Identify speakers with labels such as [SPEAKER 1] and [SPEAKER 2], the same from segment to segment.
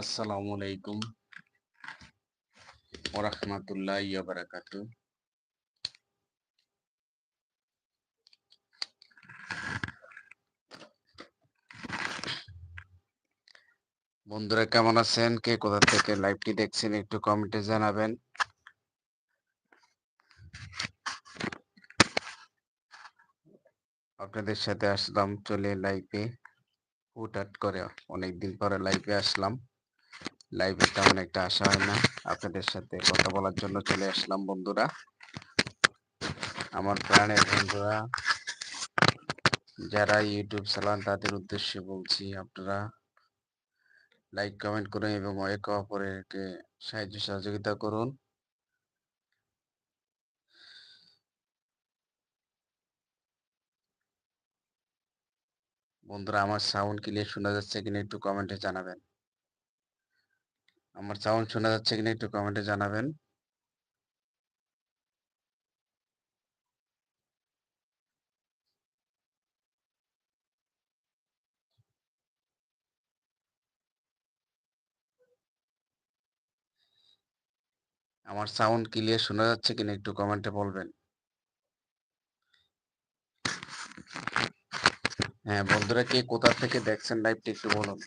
[SPEAKER 1] আসসালামু আলাইকুম ওরহমতুল্লাহ বারাকাত। বন্ধুরা কেমন আছেন? কে কোথা থেকে লাইভটি দেখছেন একটু কমেন্টে জানাবেন। আপনাদের সাথে আসলাম চলে লাইভে, হুটহাট করে অনেকদিন পরে লাইভে আসলাম। লাইভে তেমন একটা আসা হয় না। আপনাদের সাথে কথা বলার জন্য চলে আসলাম, বন্ধুরা। আমার প্রাণের বন্ধুরা, যারা ইউটিউব চালান, তাদের উদ্দেশ্যে বলছি আপনারা লাইক কমেন্ট করুন এবং একে অপরকে সাহায্য সহযোগিতা করুন। বন্ধুরা, আমার সাউন্ড ক্লিয়ার শোনা যাচ্ছে কিনা একটু কমেন্টে জানাবেন। আমার সাউন্ড শোনা যাচ্ছে কিনা একটু কমেন্টে জানাবেন। আমার সাউন্ড ক্লিয়ার শোনা যাচ্ছে কিনা একটু কমেন্টে বলবেন। হ্যাঁ বন্ধুরা কে কোথা থেকে দেখছেন লাইভটি একটু বলুন।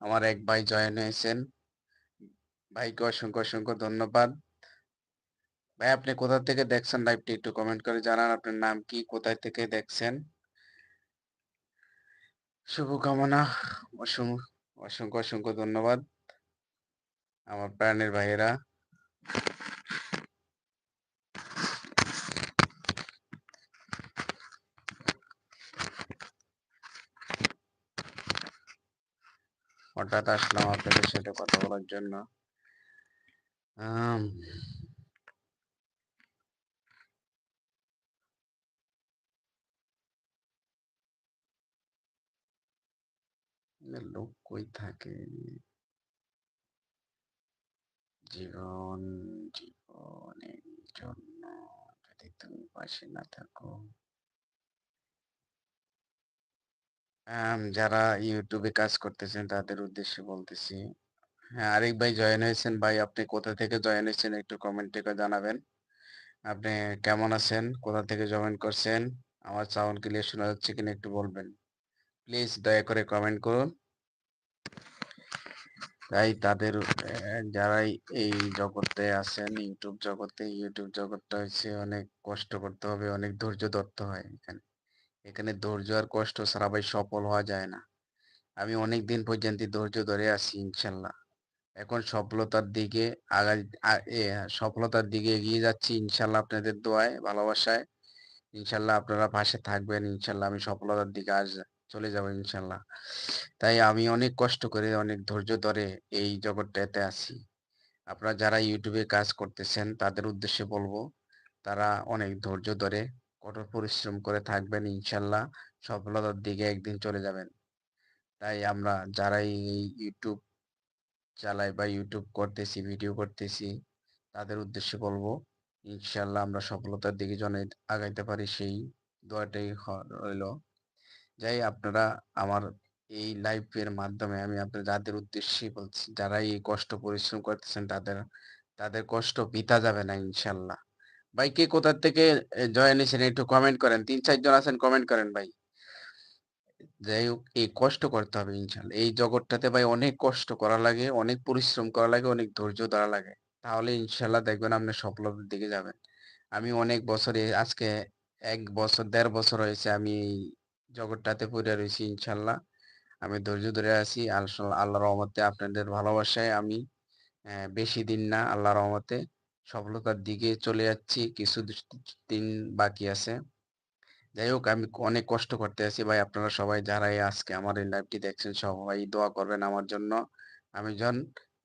[SPEAKER 1] আমার এক ভাই জয়েন হয়েছেন। ভাইকে অসংখ্য অসংখ্য ধন্যবাদ। ভাই, আপনি কোথা থেকে দেখছেন? লাইভটি একটু কমেন্ট করে জানান, আপনার নাম কি, কোথায় থেকে দেখছেন? শুভকামনা অসংখ্য অসংখ্য ধন্যবাদ। আমার প্রাণের ভাইয়েরা। হঠাৎ আসলাম আপনাদের সাথে কথা বলার জন্য। লোক কই থাকে? জীবন, জীবনের জন্য যদি তুমি পাশে না থাকো। যারা ইউটিউবে কাজ করতেছেন, তাদের উদ্দেশ্যে বলতেছি। হ্যাঁ আরেক ভাই জয়েন হয়েছেন। ভাই, আপনি কোথা থেকে জয়েন হয়েছেন একটু কমেন্টে জানাবেন। আপনি কেমন আছেন? কোথা থেকে জয়েন করছেন? আমার সাউন্ড ক্লিয়ার শোনা যাচ্ছে কিনা একটু বলবেন। প্লিজ দয়া করে কমেন্ট করুন। তাই তাদের যারা এই জগতে আছেন ইউটিউব জগতে ইউটিউব জগৎটা হচ্ছে অনেক কষ্ট করতে হবে, অনেক ধৈর্য ধরতে হয় এখানে। এখানে ধৈর্য আর কষ্ট ছাড়া ভাই সফল হওয়া যায় না। আমি অনেক দিন পর্যন্ত ধৈর্য ধরে আছি, ইনশাল্লাহ। এখন সফলতার দিকে আগাই সফলতার দিকে এগিয়ে যাচ্ছি, ইনশাল্লাহ আপনাদের দোয়ায়, ভালোবাসায়। ইনশাল্লাহ আপনারা পাশে থাকবেন, ইনশাল্লাহ আমি সফলতার দিকে আস চলে যাব, ইনশাল্লাহ। তাই আমি অনেক কষ্ট করে, অনেক ধৈর্য ধরে এই জগৎটাতে আছি। আপনারা যারা ইউটিউবে কাজ করতেছেন, তাদের উদ্দেশ্যে বলব, তারা অনেক ধৈর্য ধরে কঠোর পরিশ্রম করে থাকবেন, ইনশাল্লাহ সফলতার দিকে একদিন চলে যাবেন। তাই আমরা যারাই এই ইউটিউব চালাই বা ইউটিউব করতেছি ভিডিও করতেছি, তাদের উদ্দেশ্যে বলব, ইনশাল্লাহ আমরা সফলতার দিকে যেন আগাইতে পারি সেই দোয়াটাই রইল। যাই আপনারা আমার এই লাইফের মাধ্যমে আমি আপনার যাদের উদ্দেশ্যে বলছি যারা এই কষ্ট পরিশ্রম করতেছেন তাদের তাদের কষ্ট পিতা যাবে না, ইনশাল্লাহ। ভাই, কে কোথা থেকে জয়েন হয়েছেন একটু কমেন্ট করেন। তিন চারজন আছেন কমেন্ট করেন ভাই। যাই হোক, এই কষ্ট করতে হবে ইনশাল্লাহ। এই জগৎটাতে ভাই অনেক কষ্ট করা লাগে, অনেক পরিশ্রম করা লাগে, অনেক ধৈর্য ধরা লাগে। তাহলে ইনশাল্লাহ দেখবেন আপনি সফলতার দিকে যাবেন। আমি অনেক বছরে আজকে এক বছর, দেড় বছর হয়েছে আমি এই জগৎটাতে পড়ে রয়েছি ইনশাল্লাহ। আমি ধৈর্য ধরে আছি। আল্লাহ রহমতে আপনাদের ভালোবাসায় আমি বেশি দিন না আল্লাহ রহমতে। সফলতার দিকে চলে যাচ্ছি, কিছু দিন বাকি আছে। যাই হোক, আমি অনেক কষ্ট করতে আছি। ভাই, আপনারা সবাই যারাই আজকে আমার এই লাইভটি দেখছেন, সবাই দোয়া করবেন আমার জন্য। আমি যেন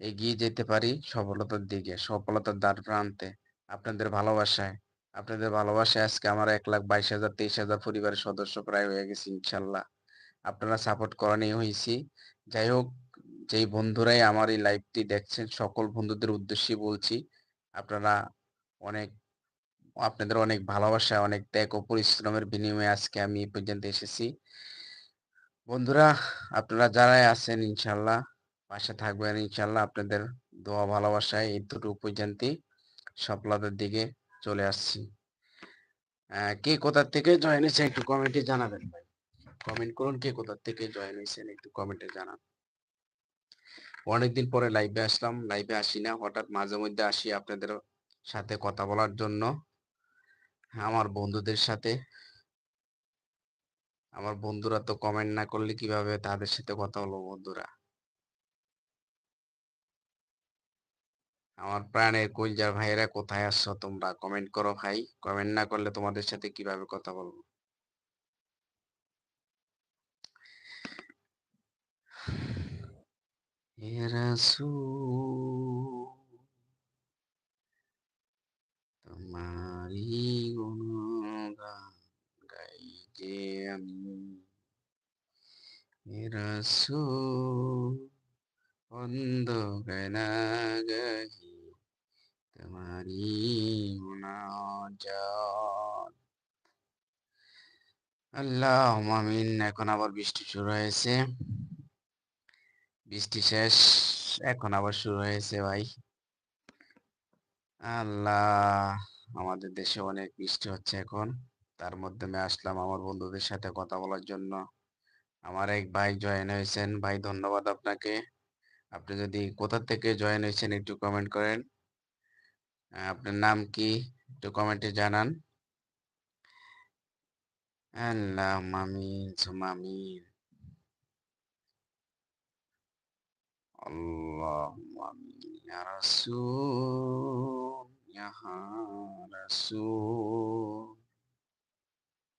[SPEAKER 1] এগিয়ে যেতে পারি সফলতার দিকে, সফলতার দ্বার প্রান্তে, আপনাদের ভালোবাসায়। আপনাদের ভালোবাসায় আজকে আমার এক লাখ বাইশ হাজার, তেইশ হাজার পরিবারের সদস্য প্রায় হয়ে গেছে, ইনশাল্লাহ। আপনারা সাপোর্ট করানি হয়েছি। যাই হোক, যেই বন্ধুরাই আমার এই লাইভটি দেখছেন, সকল বন্ধুদের উদ্দেশ্যে বলছি আপনারা অনেক, আপনাদের অনেক ভালোবাসা, অনেক ত্যাগ ও পরিশ্রমের বিনিময়ে আজকে আমি এই পর্যন্ত এসেছি। বন্ধুরা, আপনারা যারাই আছেন ইনশাল্লাহ পাশে থাকবেন ইনশাল্লাহ আপনাদের দোয়া ভালোবাসায় এই দুটো পর্যন্তই সফলতার দিকে চলে আসছি। কে কোথার থেকে জয়েন হয়েছে একটু কমেন্টে জানাবেন ভাই। কমেন্ট করুন কে কোথার থেকে জয়েন হয়েছেন একটু কমেন্টে জানান। অনেকদিন পরে লাইভে আসলাম। লাইভে আসি না, হঠাৎ মাঝে মধ্যে আসি আপনাদের সাথে কথা বলার জন্য। আমার বন্ধুদের সাথে। আমার বন্ধুরা তো কমেন্ট না করলে কীভাবে তাদের সাথে কথা বলব বন্ধুরা? আমার প্রাণের কলজার ভাইয়েরা কোথায় আসছো তোমরা? কমেন্ট করো ভাই। কমেন্ট না করলে তোমাদের সাথে কীভাবে কথা বলব? গাই যে আমি হে রাসূল অন্ধকারা গাহি আল্লাহ আমিন এখন আবার বৃষ্টি শুরু হয়েছে বৃষ্টি শেষ, এখন আবার শুরু হয়েছে ভাই। আল্লাহ, আমাদের দেশে অনেক বৃষ্টি হচ্ছে এখন। তার মাধ্যমে আসলাম আমার বন্ধুদের সাথে কথা বলার জন্য। আমার এক ভাই জয়েন হয়েছেন। ভাই, ধন্যবাদ আপনাকে। আপনি যদি কোথা থেকে জয়েন হয়েছেন একটু কমেন্ট করেন। আপনার নাম কি? একটু কমেন্টে জানান। আল্লাহ, মামিন, সুমামিন। আল্লাহ মামিন ইয়া রাসূল ইয়া রাসূল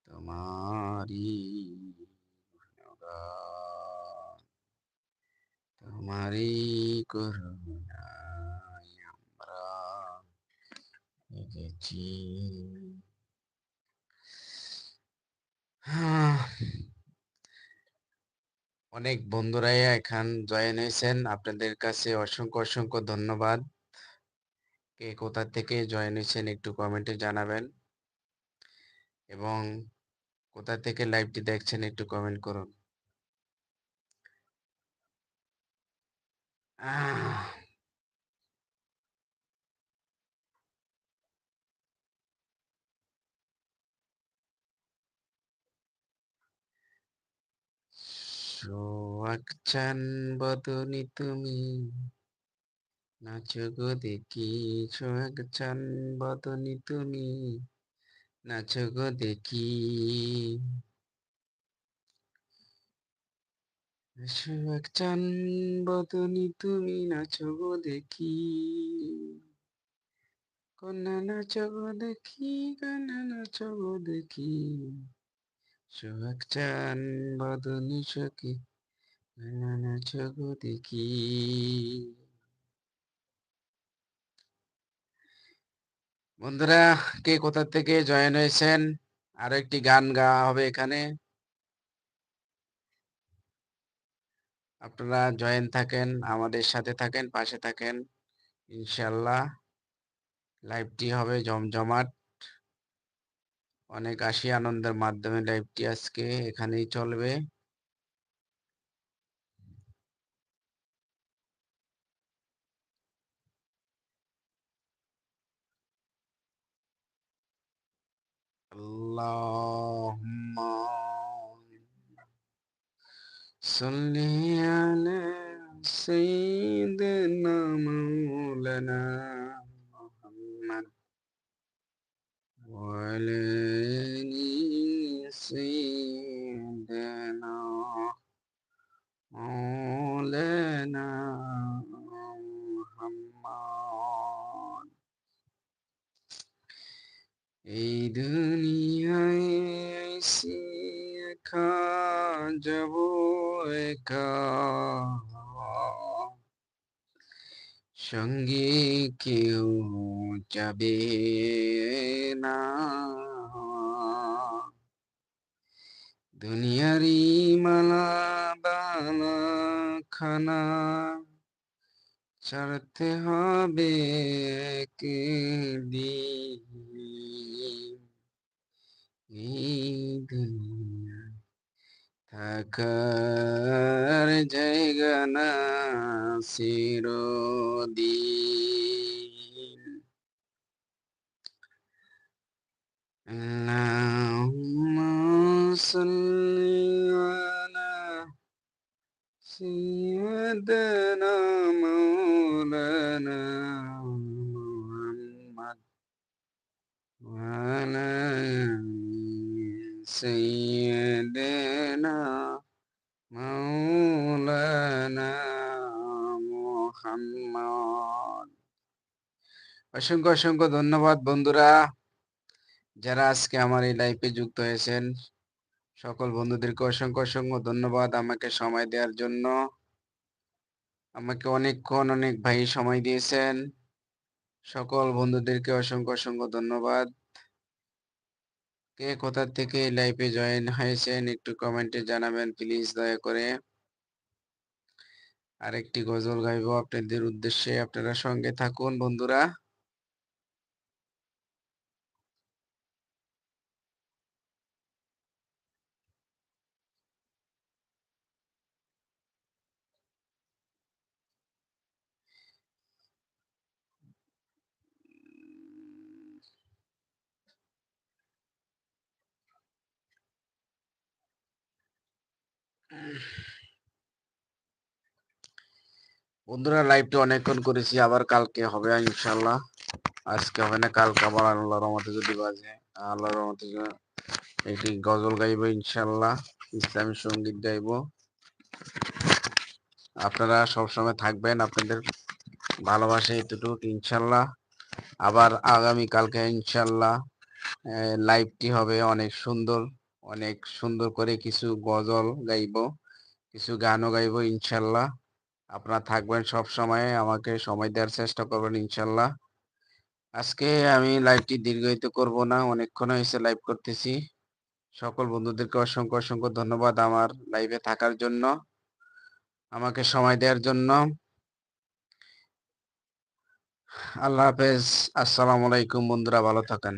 [SPEAKER 1] তোমারি গুণগান তোমারি করুণায় আমরা এসেছি হ্যাঁ, অনেক বন্ধুরাই এখান জয়েন হয়েছেন। আপনাদের কাছে অসংখ্য অসংখ্য ধন্যবাদ। কে কোথা থেকে জয়েন হয়েছেন একটু কমেন্টে জানাবেন। এবং কোথা থেকে লাইভটি দেখছেন একটু কমেন্ট করুন। আহ, সোহাগ চান বদনি তুমি নাচো গো দেখি সোহাগ চান বদনি তুমি নাচো গো দেখি সোহাগ চান বদনি তুমি নাচো গো দেখি কন্যা নাচো গো দেখি কন্যা নাচো গো দেখি সোহাগ চান বদনি সখী কন্যা নাচো দেখি। বন্ধুরা, কে কোথা থেকে জয়েন হয়েছেন? আরও একটি গান গাওয়া হবে এখানে। আপনারা জয়েন থাকেন, আমাদের সাথে থাকেন, পাশে থাকেন, ইনশাল্লাহ। লাইভটি হবে জমজমাট। অনেক হাসি আনন্দের মাধ্যমে লাইভটি আজকে এখানেই চলবে আল্লাহুম্মা সাল্লি আলা সাইয়্যিদিনা মাওলানা মুহাম্মদ وعلى এই দুনিয়ায় যাব একা। সঙ্গে কেউ যাবে না। দুনিয়ারি মালা বালা খানা ছাড়তে হবে একদিন। থাকার জায়গা না চিরদিন। আল্লাহুম্মা মোহাম্মদ। অসংখ্য অসংখ্য ধন্যবাদ বন্ধুরা। যারা আজকে আমার এই লাইফে যুক্ত হয়েছেন, সকল বন্ধুদেরকে অসংখ্য অসংখ্য ধন্যবাদ আমাকে সময় দেওয়ার জন্য। আমাকে অনেকক্ষণ অনেক ভাই সময় দিয়েছেন। সকল বন্ধুদেরকে অসংখ্য অসংখ্য ধন্যবাদ। কে কোথা থেকে লাইফে জয়েন হয়েছেন একটু কমেন্টে জানাবেন প্লিজ দয়া করে। আরেকটি গজল গাইব আপনাদের উদ্দেশ্যে। আপনারা সঙ্গে থাকুন বন্ধুরা। বন্ধুরা লাইভটা অনেকক্ষণ করেছি, আবার কালকে হবে ইনশাল্লাহ আজকে হবে না, কালকে আবার আল্লাহর রহমতে যদি বাজে, আল্লাহর রহমতে একটি গজল গাইব ইনশাল্লাহ ইসলামী সংগীত গাইব। আপনারা সবসময় থাকবেন আপনাদের ভালোবাসা এতটুকু ইনশাল্লাহ আবার আগামী কালকে ইনশাল্লাহ লাইভটি হবে অনেক সুন্দর অনেক সুন্দর করে কিছু গজল গাইব, কিছু গানও গাইব ইনশাল্লাহ আপনারা থাকবেন সব সময় আমাকে সময় দেওয়ার চেষ্টা করবেন ইনশাল্লাহ। আজকে আমি লাইভটি দীর্ঘায়িত করব না, অনেকক্ষণ হয়েছে লাইভ করতেছি। সকল বন্ধুদেরকে অসংখ্য অসংখ্য ধন্যবাদ আমার লাইভে থাকার জন্য, আমাকে সময় দেওয়ার জন্য। আল্লাহ হাফেজ, আসসালামু আলাইকুম বন্ধুরা, ভালো থাকেন।